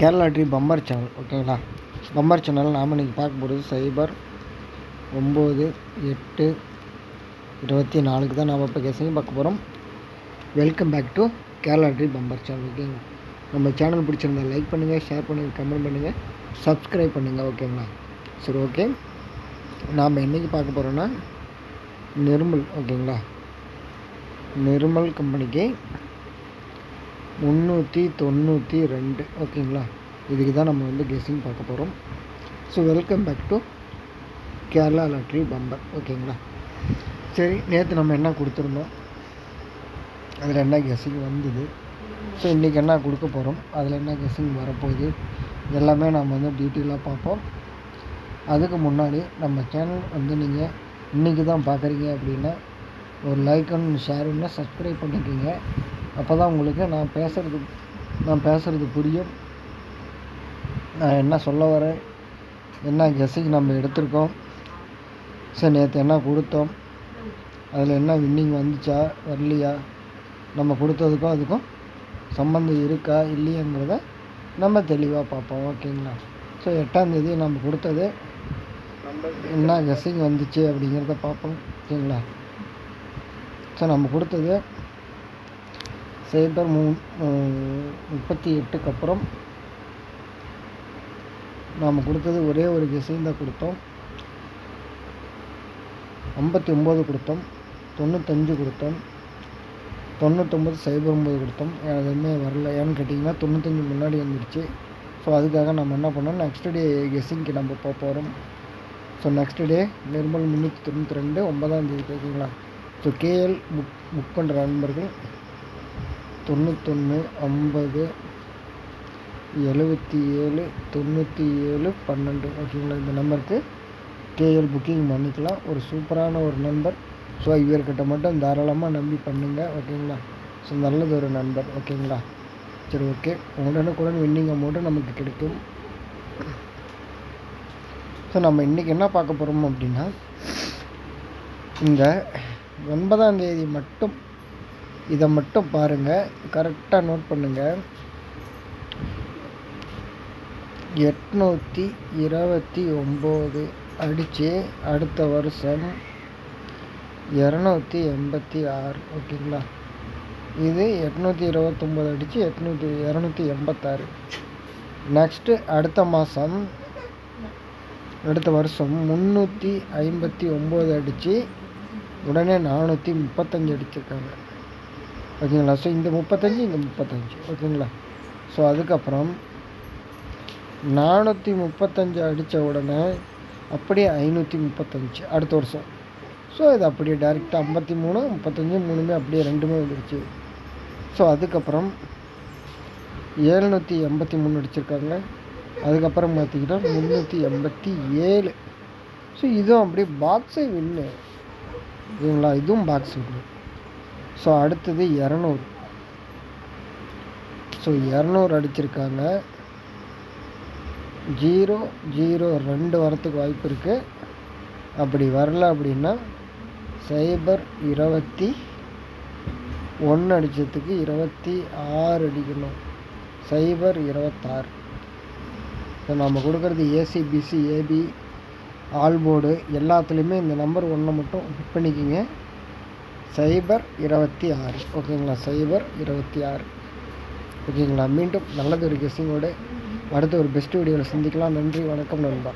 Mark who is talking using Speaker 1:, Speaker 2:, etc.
Speaker 1: Kerala tree bumper channel ஓகேங்களா? Bumper channel நாம் இன்றைக்கி பார்க்க போகிறது சைபர் ஒம்பது எட்டு இருபத்தி நாலுக்கு தான் நாம் இப்போ கேசையும் பார்க்க போகிறோம் welcome back to Kerala tree bumper channel ஓகேங்களா? நம்ம சேனல் பிடிச்சிருந்தா லைக் பண்ணுங்கள் ஷேர் பண்ணுங்கள் கமெண்ட் பண்ணுங்கள் சப்ஸ்கிரைப் பண்ணுங்கள் ஓகேங்களா? சரி ஓகே. நாம் என்றைக்கு பார்க்க போகிறோன்னா நிர்மல் ஓகேங்களா? நிர்மல் கம்பெனிக்கு முந்நூற்றி தொண்ணூற்றி ரெண்டு. ஓகேங்களா? இதுக்கு தான் நம்ம வந்து கெஸ்ஸிங் பார்க்க போகிறோம் so welcome back to Kerala lottery bumper ஓகேங்களா? சரி நேற்று நம்ம என்ன கொடுத்துருந்தோம்? அதில் என்ன கெஸ்ஸிங் வந்தது? ஸோ இன்றைக்கி என்ன கொடுக்க போகிறோம் அதில் என்ன கெஸ்ஸிங் வரப்போகுது? எல்லாமே நம்ம வந்து டீட்டெயிலாக பார்ப்போம். அதுக்கு முன்னாடி நம்ம சேனல் வந்து நீங்கள் இன்றைக்கி தான் பார்க்குறீங்க அப்படின்னா ஒரு லைக் ஒன்று ஷேர் ஒன்று சப்ஸ்கிரைப் பண்ணிக்கிங்க. அப்போ தான் உங்களுக்கு நான் பேசுகிறது நான் பேசுகிறது புரியும். நான் என்ன சொல்ல வரேன் என்ன கெஸ்ஸிங் நம்ம எடுத்திருக்கோம். சரி நேற்று என்ன கொடுத்தோம்? அதில் என்ன வின்னிங் வந்துச்சா வரலையா? நம்ம கொடுத்ததுக்கும் அதுக்கும் சம்மந்தம் இருக்கா இல்லையாங்கிறத நம்ம தெளிவாக பார்ப்போம் ஓகேங்களா? ஸோ எட்டாந்தேதி நம்ம கொடுத்தது என்ன கெஸ்ஸிங் வந்துச்சு அப்படிங்கிறத பார்ப்போம் ஓகேங்களா? ஸோ நம்ம கொடுத்தது சைபர் மூ முப்பத்தி எட்டுக்கு அப்புறம் நாம் கொடுத்தது ஒரே ஒரு கெஸ்ஸிங் தான் கொடுத்தோம். ஐம்பத்தி ஒம்பது கொடுத்தோம் தொண்ணூத்தஞ்சு கொடுத்தோம் தொண்ணூத்தொம்பது சைபர் ஒம்பது கொடுத்தோம். எதுவுமே வரல. ஏன்னு கேட்டிங்கன்னா தொண்ணூத்தஞ்சு முன்னாடி வந்துடுச்சு. ஸோ அதுக்காக நம்ம என்ன பண்ணோம்? நெக்ஸ்ட் டே கெஸ்ஸிங்க்கு நம்ம போக போகிறோம் ஸோ நெக்ஸ்ட் டே நிர்மல் முந்நூற்றி தொண்ணூற்றி ரெண்டு ஒன்பதாம் தேதி ஓகேங்களா ஸோ கேஎல் புக் புக் பண்ணுற நண்பர்கள் தொண்ணூத்தொன்று ஐம்பது எழுபத்தி ஏழு தொண்ணூற்றி ஏழு பன்னெண்டு ஓகேங்களா இந்த நம்பருக்கு கேஎல் புக்கிங் பண்ணிக்கலாம். ஒரு சூப்பரான ஒரு நண்பர். ஸோ இவர்கிட்ட மட்டும் தாராளமாக நம்பி பண்ணுங்கள் ஓகேங்களா? ஸோ நல்லது ஒரு நண்பர் ஓகேங்களா? சரி ஓகே. உடனுக்குடன் வின்னிங் அமௌண்ட்டு நமக்கு கிடைக்கும். ஸோ நம்ம இன்றைக்கி என்ன பார்க்க போகிறோம் அப்படின்னா இந்த ஒன்பதாம் தேதி மட்டும் இதை மட்டும் பாருங்கள் கரெக்டாக நோட் பண்ணுங்கள் எட்நூற்றி இருபத்தி ஒம்பது அடித்து அடுத்த வருஷம் இரநூத்தி எண்பத்தி ஆறு. ஓகேங்களா இது எட்நூற்றி இருபத்தொம்போது அடித்து எட்நூற்றி இரநூத்தி எண்பத்தாறு. நெக்ஸ்ட்டு அடுத்த மாதம் அடுத்த வருஷம் முந்நூற்றி ஐம்பத்தி ஒம்பது அடித்து உடனே நானூற்றி முப்பத்தஞ்சு அடிச்சிருக்காங்க. ஓகேங்களா? ஸோ இந்த முப்பத்தஞ்சு இந்த முப்பத்தஞ்சு. ஓகேங்களா? ஸோ அதுக்கப்புறம் நானூற்றி முப்பத்தஞ்சு அடித்த உடனே அப்படியே ஐநூற்றி முப்பத்தஞ்சு. அடுத்த வருஷம். ஸோ இது அப்படியே டேரெக்டாக ஐம்பத்தி மூணு முப்பத்தஞ்சு மூணுமே அப்படியே ரெண்டுமே வந்துடுச்சு ஸோ அதுக்கப்புறம் ஏழ்நூற்றி எண்பத்தி மூணு அடிச்சிருக்காங்க. அதுக்கப்புறம் பார்த்திங்கன்னா முந்நூற்றி எண்பத்தி ஏழு. ஸோ இதுவும் அப்படியே பாக்ஸை வின்னு ஓகேங்களா? இதுவும் பாக்ஸ் வின்னு ஸோ அடுத்தது இரநூறு. ஸோ இரநூறு அடிச்சிருக்காங்க. ஜீரோ ஜீரோ ரெண்டு வரத்துக்கு வாய்ப்பு இருக்குது அப்படி வரல அப்படின்னா சைபர் இருபத்தி ஒன்று அடித்ததுக்கு இருபத்தி ஆறு அடிக்கணும். சைபர் இருபத்தாறு. இப்போ நம்ம கொடுக்குறது ஏசிபிசி ஏபி ஆல்போர்டு எல்லாத்துலேயுமே இந்த நம்பர் ஒன்றை மட்டும் புக் பண்ணிக்கிங்க. சைபர் இருபத்தி ஆறு. ஓகேங்களா? சைபர் இருபத்தி ஆறு. ஓகேங்களா? மீண்டும் நல்லது ஒரு கெஸ்ஸிங்கோடு அடுத்த ஒரு பெஸ்ட் வீடியோவில் சந்திக்கலாம். நன்றி வணக்கம் நண்பா.